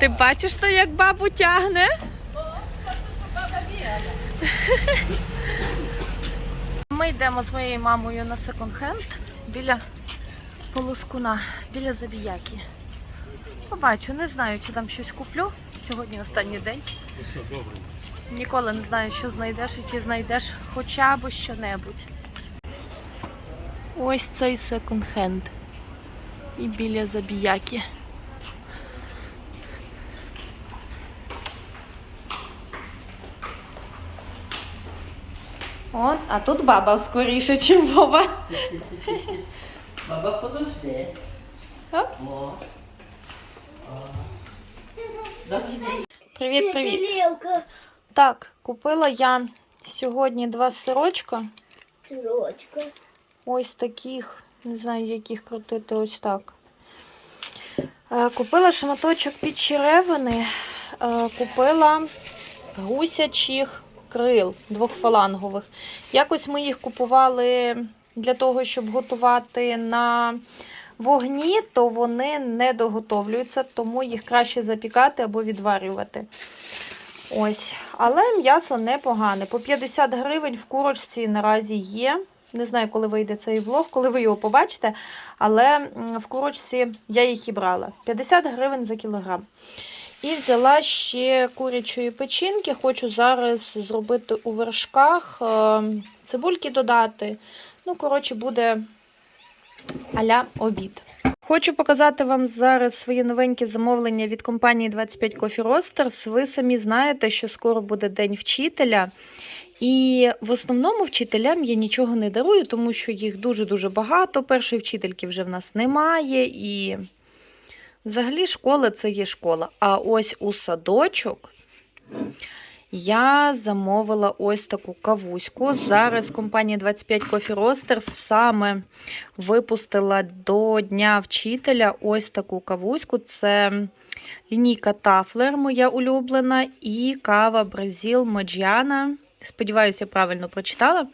Ти бачиш, то як бабу тягне? Ми йдемо з моєю мамою на секонд-хенд біля полоскуна, біля забіяки. Побачу, не знаю, чи там щось куплю. Сьогодні останній день. Добре. Ніколи не знаю, що знайдеш і чи знайдеш хоча б що-небудь. Ось цей секонд-хенд. І біля забіяки. От, а тут баба скоріше, ніж Вова. Баба, подожди. Оп. О. О. Добрий день. Привіт, привіт. Так, купила я сьогодні два сирочка. сирочка. Ось таких, не знаю, яких крутити, ось так. Е, Купила шматочок під черевини, е, купила гусячих крил двохфалангових. Якось ми їх купували для того, щоб готувати на вогні, то вони не доготовлюються, тому їх краще запікати або відварювати. Ось, але м'ясо непогане. По 50 гривень в курочці наразі є. Не знаю, коли вийде цей влог, коли ви його побачите, але в курочці я їх і брала. 50 гривень за кілограм. І взяла ще курячої печінки. Хочу зараз зробити у вершках, е, цибульки додати. Ну, коротше, буде аля обід. Хочу показати вам зараз свої новенькі замовлення від компанії 25 Coffee Roasters. Ви самі знаєте, що скоро буде День вчителя. І в основному вчителям я нічого не дарую, тому що їх дуже-дуже багато. Першої вчительки вже в нас немає. І взагалі школа це є школа. А ось у садочок я замовила ось таку кавуську. Зараз компанія 25 Coffee Roasters саме випустила до Дня вчителя ось таку кавуську. Це лінійка Тафлер, моя улюблена, і кава Бразил Моджіана. Сподіваюся, правильно прочитала.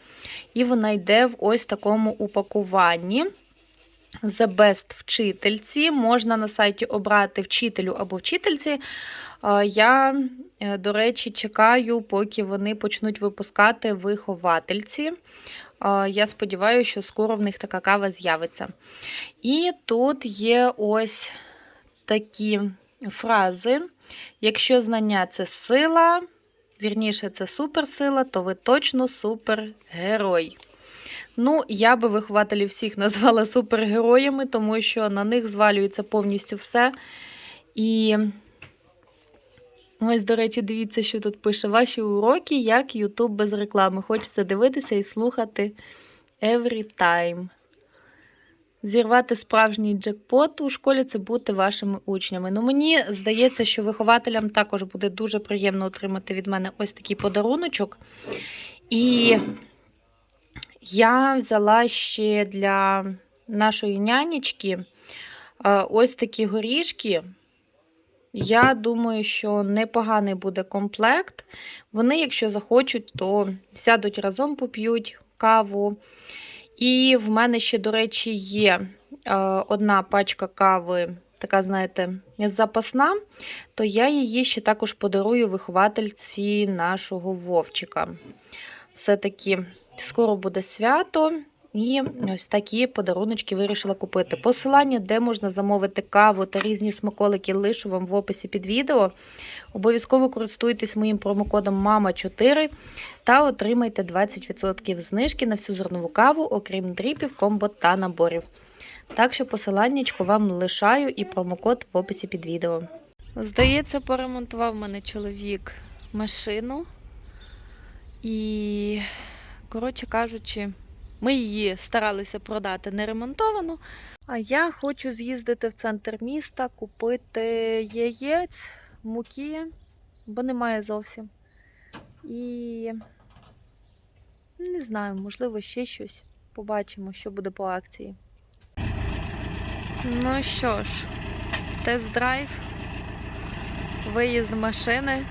І вона йде в ось такому упакуванні. The Best вчительці. Можна на сайті обрати вчителю або вчительці. Е, Я, е, до речі, чекаю, поки вони почнуть випускати виховательці. Е, Я сподіваюся, що скоро в них така кава з'явиться. І тут є ось такі фрази. Якщо знання це сила, вірніше, це суперсила, то ви точно супергерой. Ну, я би вихователів всіх назвала супергероями, тому що на них звалюється повністю все. І ось, до речі, дивіться, що тут пише: ваші уроки, як YouTube без реклами. Хочеться дивитися і слухати every time. Зірвати справжній джекпот у школі це бути вашими учнями. Ну, мені здається, що вихователям також буде дуже приємно отримати від мене ось такий подаруночок. І я взяла ще для нашої нянечки е, ось такі горішки. Я думаю, що непоганий буде комплект. Вони, якщо захочуть, то сядуть разом, поп'ють каву. І в мене ще, до речі, є е, одна пачка кави, така, знаєте, запасна, то я її ще також подарую виховательці нашого Вовчика. Все-таки скоро буде свято. І ось такі подаруночки вирішила купити. Посилання, де можна замовити каву та різні смаколики, лишу вам в описі під відео. Обов'язково користуйтесь моїм промокодом MAMA4 та отримайте 20% знижки на всю зернову каву, окрім дріпів, комбо та наборів. Так що посиланнячко вам лишаю і промокод в описі під відео. Здається, поремонтував мене чоловік машину. І, коротше кажучи, ми її старалися продати неремонтовану. А я хочу з'їздити в центр міста, купити яєць, муки, бо немає зовсім. І не знаю, можливо, ще щось. Побачимо, що буде по акції. Ну що ж, тест-драйв, виїзд машини.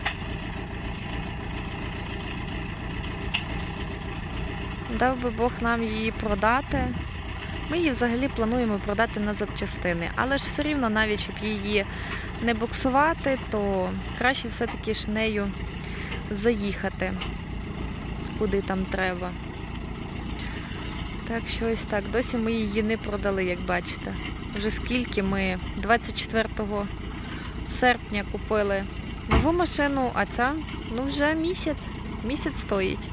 Дав би Бог нам її продати. Ми її взагалі плануємо продати на запчастини, але ж все рівно, навіть щоб її не буксувати, то краще все-таки ж нею заїхати, куди там треба. Так що ось так. Досі ми її не продали, як бачите. Вже скільки ми 24 серпня купили нову машину, а ця ну вже місяць. Місяць стоїть.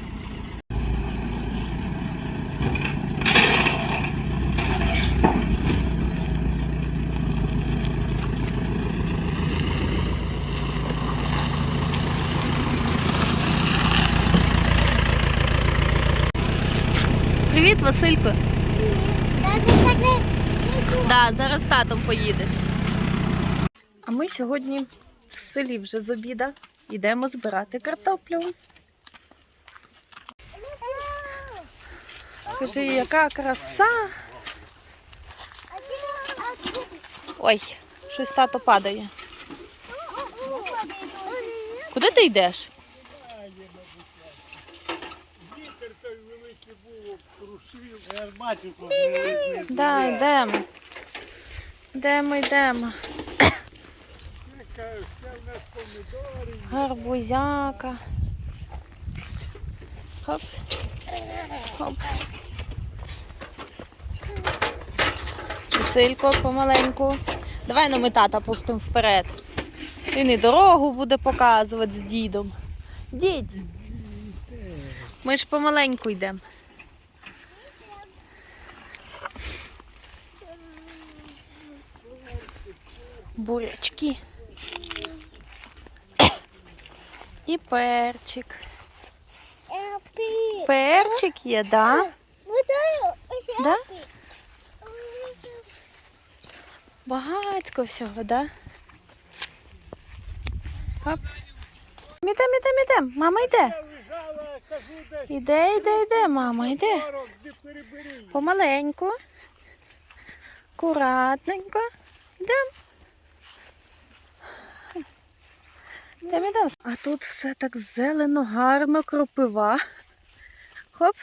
Привіт, Василько. Да, зараз з татом поїдеш. А ми сьогодні в селі вже з обіда йдемо збирати картоплю. Скажи, яка краса. Ой, щось тато падає. Куди ти йдеш? Я ж бачу, що великий. Да, йдемо. Йдемо, йдемо. Гарбузяка. Хоп. Хоп. Василько помаленьку. Давай ну ми тата пустимо вперед. Він і дорогу буде показувати з дідом. Дідь. Ми ж помаленьку йдемо. Бурячки. І перчик. Перчик є, да? Да? Багатько всього, да? Хоп. Ідем, ідем. Мама йде. Іде, іде, іде, мама, йде. 40, де перебери. Помаленьку. Акуратненько. Йдем. Йдем, йдем. А тут все так зелено, гарно, кропива. Хоп.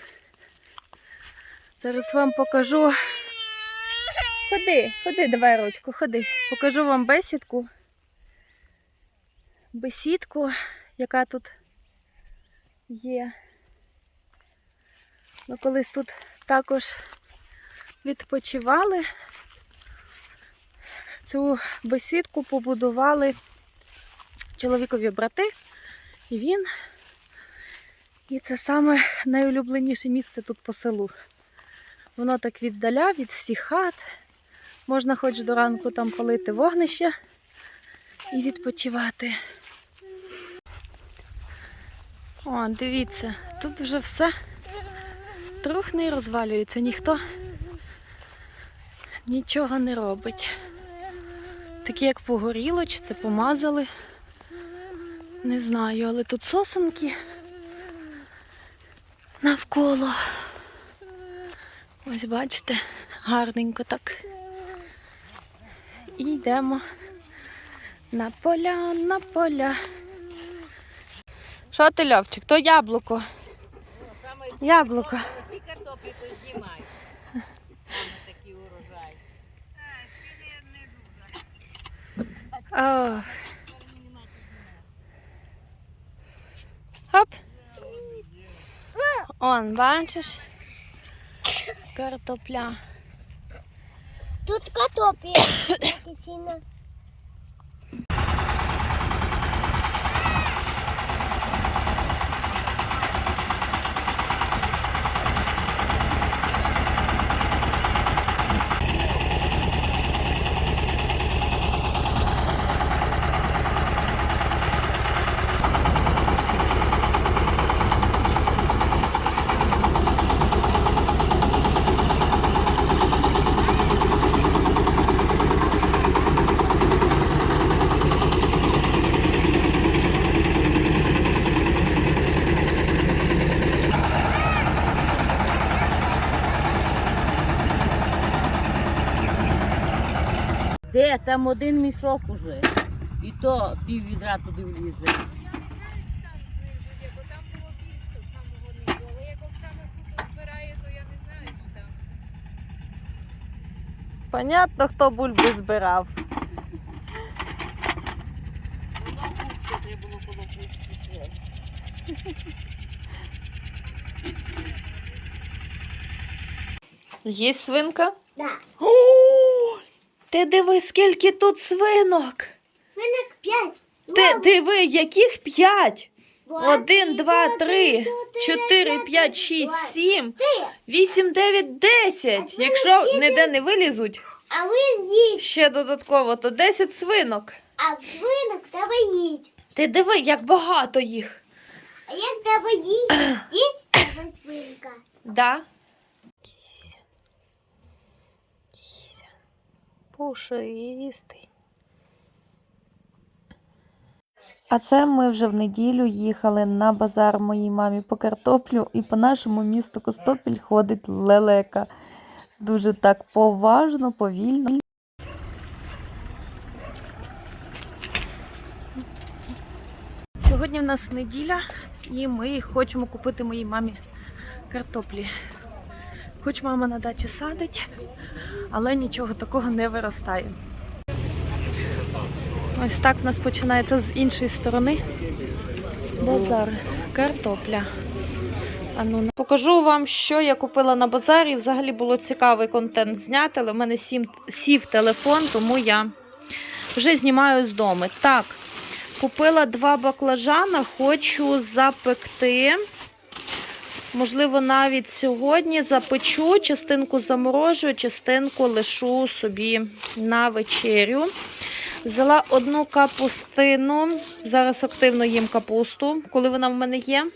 Зараз вам покажу. Ходи, ходи, давай ручку, ходи. Покажу вам бесідку. Бесідку, яка тут є. Ми колись тут також відпочивали. Цю бесідку побудували чоловікові брати, і він. І це саме найулюбленіше місце тут по селу. Воно так віддаля від всіх хат. Можна хоч до ранку там палити вогнище і відпочивати. О, дивіться, тут вже все трохи і розвалюється, ніхто нічого не робить. Такі як по горілочці, помазали. Не знаю, але тут сосенки навколо. Ось бачите, гарненько так. І йдемо на поля, на поля. Що ти, Льовчик? То яблуко. Яблуко. Ці картоплі познімай. Саме такий урожай. О. Хоп. Он, бачиш? Картопля. Тут картопля. Там один мішок уже. І то пів відра туди влізе. Понятно, хто бульби збирав. Треба було коло. Є свинка? Да. Ти диви, скільки тут свинок. Виник п'ять. Ти диви, яких п'ять? Один, два, три, чотири, п'ять, шість, сім, вісім, дев'ять, десять. Якщо ніде не вилізуть, а ви їдь, ще додатково, то десять свинок. а виник тебе їдь. Ти диви, як багато їх. А як тебе їдь, ви свинка. Да? Пушистий. А це ми вже в неділю їхали на базар моїй мамі по картоплю, і по нашому місту Костопіль ходить лелека. Дуже так поважно, повільно. Сьогодні в нас неділя, і ми хочемо купити моїй мамі картоплі. Хоч мама на дачі садить, але нічого такого не виростає. Ось так в нас починається з іншої сторони. Базар, картопля. А ну, покажу вам, що я купила на базарі. Взагалі було цікавий контент зняти, але в мене сім, сів телефон, тому я вже знімаю з дому. Так, купила два баклажана, хочу запекти. Можливо, навіть сьогодні запечу, частинку заморожую, частинку лишу собі на вечерю. Взяла одну капустину, зараз активно їм капусту, коли вона в мене є.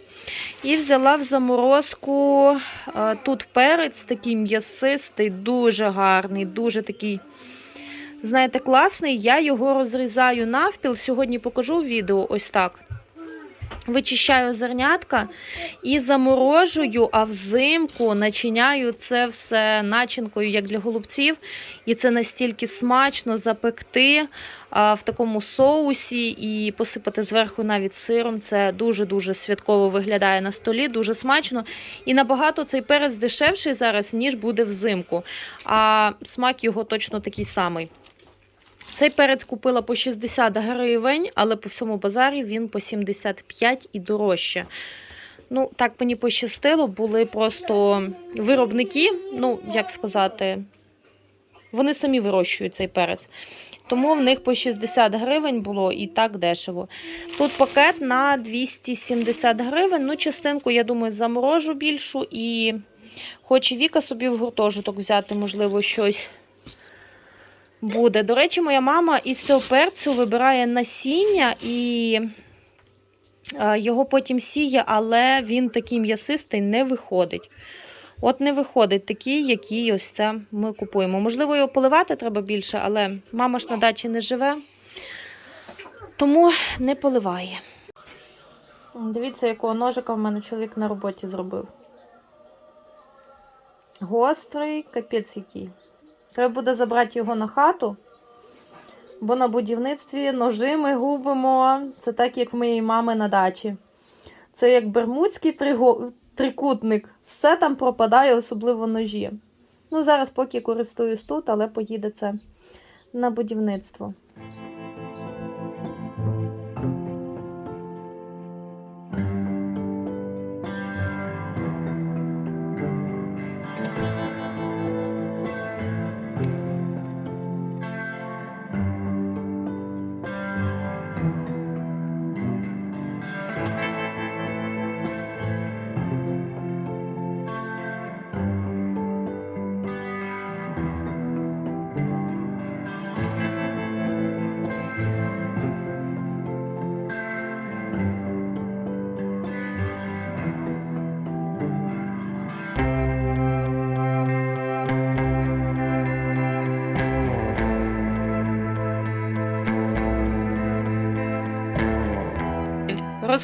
І взяла в заморозку е, тут перець, такий м'ясистий, дуже гарний, дуже такий, знаєте, класний. Я його розрізаю навпіл. Сьогодні покажу в відео ось так. Вичищаю зернятка і заморожую, а взимку начиняю це все начинкою, як для голубців. І це настільки смачно запекти в такому соусі і посипати зверху навіть сиром. Це дуже-дуже святково виглядає на столі, дуже смачно. І набагато цей перець дешевший зараз, ніж буде взимку. А смак його точно такий самий. Цей перець купила по 60 гривень, але по всьому базарі він по 75 і дорожче. Ну, так мені пощастило, були просто виробники, ну, як сказати, вони самі вирощують цей перець. Тому в них по 60 гривень було і так дешево. Тут пакет на 270 гривень. Ну, частинку, я думаю, заморожу більшу і хоче Віка собі в гуртожиток взяти, можливо, щось буде. До речі, моя мама із цього перцю вибирає насіння і е, його потім сіє, але він такий м'ясистий не виходить. От не виходить такий, який ось це ми купуємо. Можливо, його поливати треба більше, але мама ж на дачі не живе, тому не поливає. Дивіться, якого ножика в мене чоловік на роботі зробив. Гострий, капець який. Треба буде забрати його на хату, бо на будівництві ножи ми губимо. Це так, як в моєї мами на дачі. Це як бермудський трикутник. Все там пропадає, особливо ножі. Ну, зараз поки користуюсь тут, але поїде це на будівництво.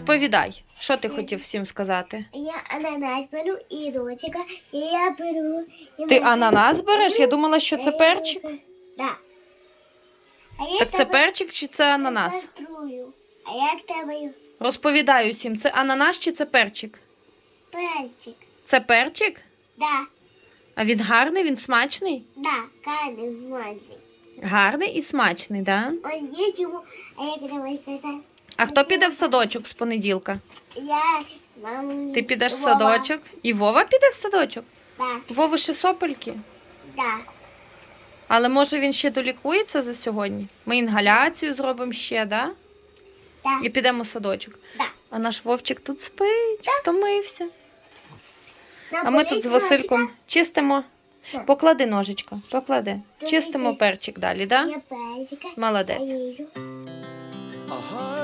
Розповідай, що ти хотів всім сказати? Я ананас беру і ротика, і я беру... і Ти ананас береш? Я думала, що це перчик. Да. А Так це тебе перчик чи це ананас? А як тебе їх Розповідай усім, це ананас чи це перчик? перчик? Це перчик? Да. А він гарний, він смачний? Да, каждый маленький. Гарний і смачний, да? Он а я когда вы сказали, А хто піде в садочок з понеділка? я вам... Ти підеш в Вова. садочок? І Вова піде в садочок? Да, Вова ще сопельки. да. Але може він ще долікується за сьогодні? Ми інгаляцію зробимо ще, да? Да. І підемо в садочок. Да. А наш Вовчик тут спить, втомився. А ми тут з Васильком чистимо. Так. Поклади ножичка, поклади. Чистимо перчик далі, да? Я. Молодець. поїду. Our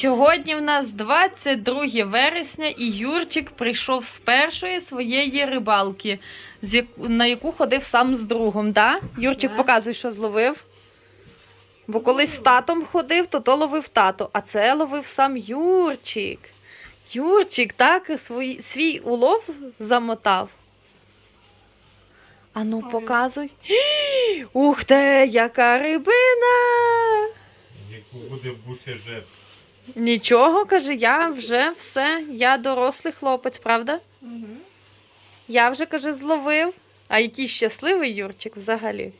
Сьогодні в нас 22 вересня, і Юрчик прийшов з першої своєї рибалки, на яку ходив сам з другом. Да? Юрчик, Да. показуй, що зловив. Бо колись з татом ходив, то то ловив тато, а це ловив сам Юрчик. Юрчик так свій, свій улов замотав. Ану, показуй. Ух ти, яка рибина! Яку буде бушежет. Нічого, каже, я вже все, я дорослий хлопець, правда? Я вже, каже, зловив. А який щасливий Юрчик взагалі.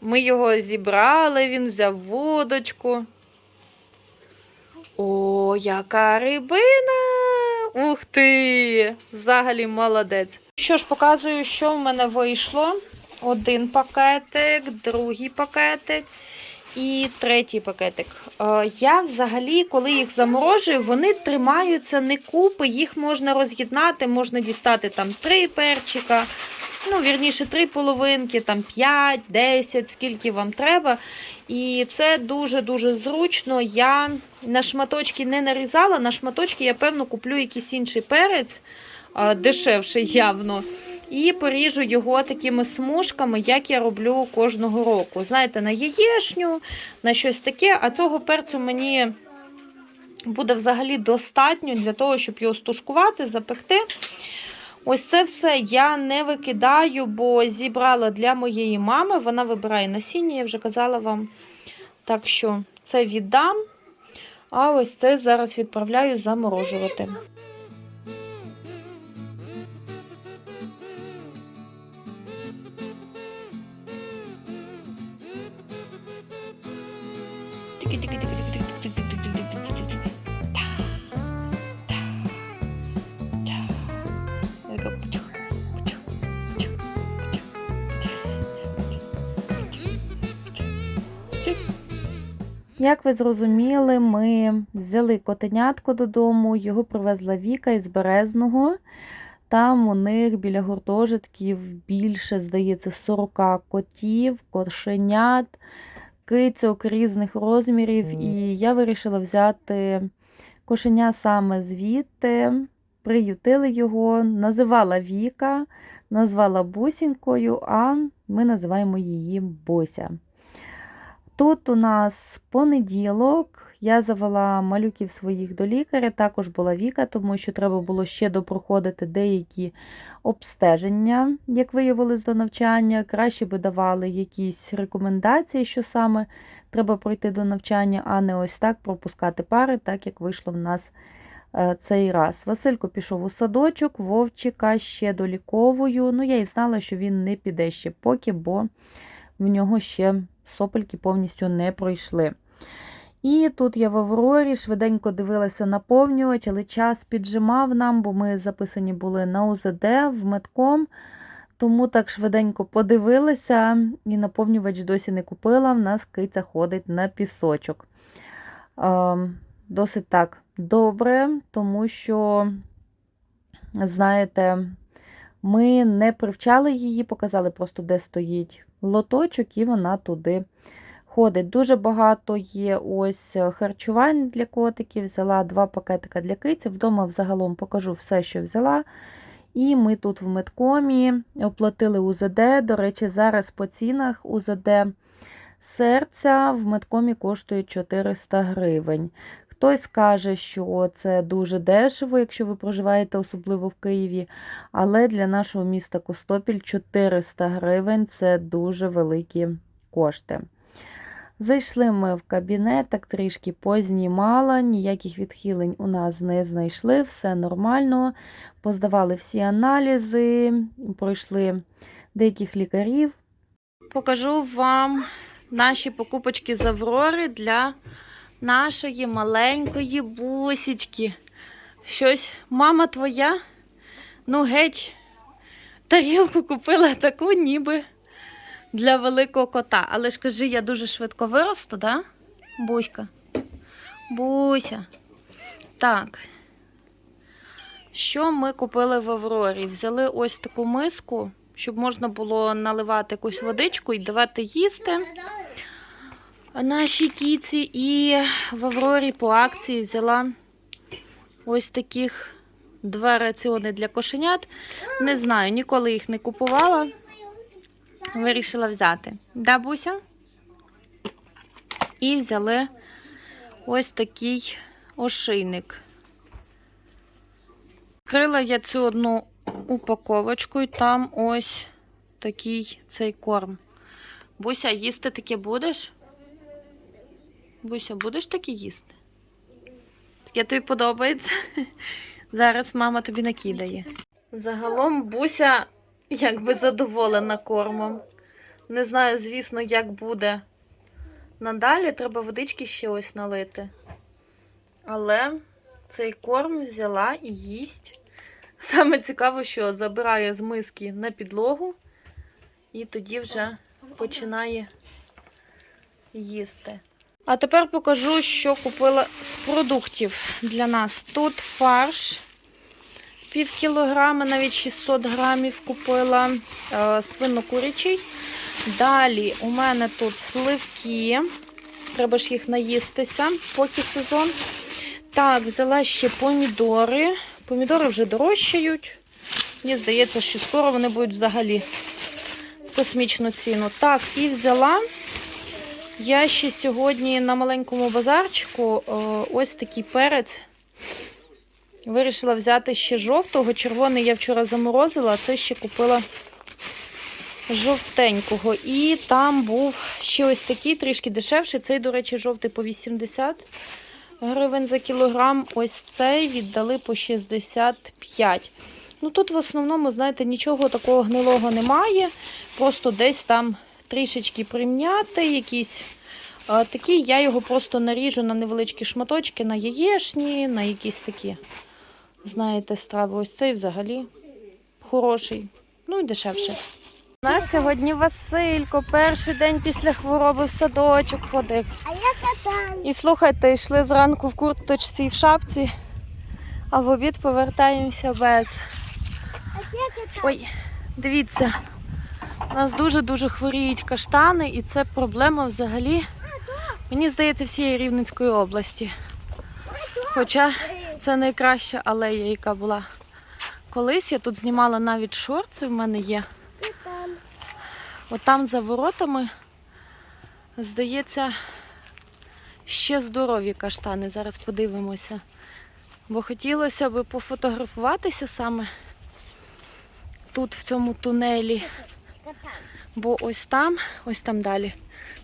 Ми його зібрали, він взяв вудочку. О, яка рибина! Ух ти! Взагалі молодець. Що ж, показую, що в мене вийшло. Один пакетик, другий пакетик і третій пакетик. Е, Я взагалі, коли їх заморожую, вони тримаються не купи, їх можна роз'єднати, можна дістати там три перчика, ну, вірніше, три половинки, там 5, 10, скільки вам треба. І це дуже-дуже зручно. Я на шматочки не нарізала, на шматочки я, певно, куплю якийсь інший перець, е, дешевший явно. І поріжу його такими смужками, як я роблю кожного року. Знаєте, на яєшню, на щось таке, а цього перцю мені буде взагалі достатньо для того, щоб його стушкувати, запекти. Ось це все я не викидаю, бо зібрала для моєї мами. Вона вибирає насіння, я вже казала вам. Так що це віддам. А ось це зараз відправляю заморожувати. Як ви зрозуміли, ми взяли котенятко додому, його привезла Віка із Березного. Там у них біля гуртожитків більше, здається, 40 котів, кошенят, кицьок різних розмірів. І я вирішила взяти кошеня саме звідти, приютили його, називала Віка, назвала бусінькою, а ми називаємо її Бося. Тут у нас понеділок. Я завела малюків своїх до лікаря, також була Віка, тому що треба було ще допроходити деякі обстеження, як виявилось до навчання. Краще би давали якісь рекомендації, що саме треба пройти до навчання, а не ось так пропускати пари, так як вийшло в нас е, цей раз. Василько пішов у садочок, Вовчика ще доліковую. Ну, я і знала, що він не піде ще поки, бо в нього ще сопельки повністю не пройшли. І тут я в Аврорі швиденько дивилася наповнювач, але час піджимав нам, бо ми записані були на УЗД в медком. Тому так швиденько подивилася і наповнювач досі не купила. В нас киця ходить на пісочок. Ем, Досить так добре, тому що, знаєте, ми не привчали її, показали просто, де стоїть лоточок, і вона туди ходить. Дуже багато є ось харчувань для котиків. Взяла два пакетика для киці. Вдома взагалом покажу все, що взяла. І ми тут в медкомі оплатили УЗД. До речі, зараз по цінах УЗД серця в медкомі коштує 400 гривень. Хтось каже, що це дуже дешево, якщо ви проживаєте особливо в Києві. Але для нашого міста Костопіль 400 гривень це дуже великі кошти. Зайшли ми в кабінет, так трішки познімала, ніяких відхилень у нас не знайшли, все нормально. Поздавали всі аналізи, пройшли деяких лікарів. Покажу вам наші покупочки з Аврори для нашої маленької бусічки. Щось, мама твоя, ну геть, тарілку купила таку, ніби для великого кота. Але ж кажи, я дуже швидко виросту, да? Буська. Буся. Так. Що ми купили в Аврорі? Взяли ось таку миску, щоб можна було наливати якусь водичку і давати їсти нашій кіці. І в Аврорі по акції взяла ось таких два раціони для кошенят. Не знаю, ніколи їх не купувала. Вирішила взяти. Да, Буся? І взяли ось такий ошийник. Відкрила я цю одну упаковочку, і там ось такий цей корм. Буся, їсти таке будеш? Буся, будеш таке їсти? Таке тобі подобається? Зараз мама тобі накидає. Загалом Буся якби задоволена кормом. Не знаю, звісно, як буде надалі. Треба водички ще ось налити. Але цей корм взяла і їсть. Саме цікаво, що забирає з миски на підлогу і тоді вже починає їсти. А тепер покажу, що купила з продуктів для нас. Тут фарш пів кілограма, навіть 600 грамів купила е, свинокурячий. Далі у мене тут сливки. Треба ж їх наїстися, поки сезон. Так, взяла ще помідори. Помідори вже дорожчають. Мені здається, що скоро вони будуть взагалі в космічну ціну. Так, і взяла я ще сьогодні на маленькому базарчику е, ось такий перець. Вирішила взяти ще жовтого. Червоний я вчора заморозила, а це ще купила жовтенького. І там був ще ось такий, трішки дешевший. Цей, до речі, жовтий по 80 гривень за кілограм. Ось цей віддали по 65. Ну тут в основному, знаєте, нічого такого гнилого немає. Просто десь там трішечки примняти, якісь такі. Я його просто наріжу на невеличкі шматочки, на яєшні, на якісь такі, знаєте, страви. Ось цей взагалі хороший, ну і дешевше. У нас сьогодні Василько, перший день після хвороби в садочок ходив. А я катаю. І слухайте, йшли зранку в курточці і в шапці, а в обід повертаємося без. А я катаю. Ой, дивіться, у нас дуже-дуже хворіють каштани, і це проблема взагалі, мені здається, всієї Рівненської області. Хоча це найкраща алея, яка була колись. Я тут знімала навіть шорти, в мене є. Там. От там за воротами, здається, ще здорові каштани. Зараз подивимося. Бо хотілося б пофотографуватися саме тут, в цьому тунелі. Бо ось там, ось там далі,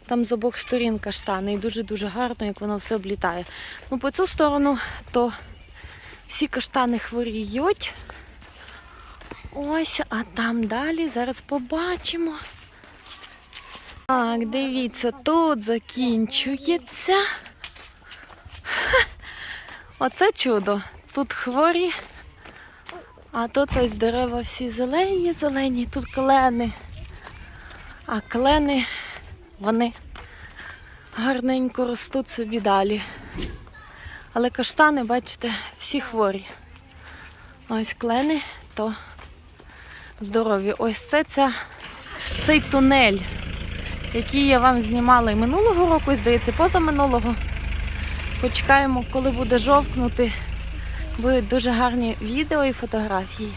там з обох сторін каштани. І дуже-дуже гарно, як воно все облітає. Ну, по цю сторону, то всі каштани хворіють. Ось, а там далі зараз побачимо. Так, дивіться, тут закінчується. Оце чудо. Тут хворі, а тут ось дерева всі зелені, зелені, тут клени. А клени, вони гарненько ростуть собі далі. Але каштани, бачите, всі хворі. Ось клени, то здорові. Ось це ця, цей тунель, який я вам знімала і минулого року, і здається, позаминулого. Почекаємо, коли буде жовкнути. Будуть дуже гарні відео і фотографії.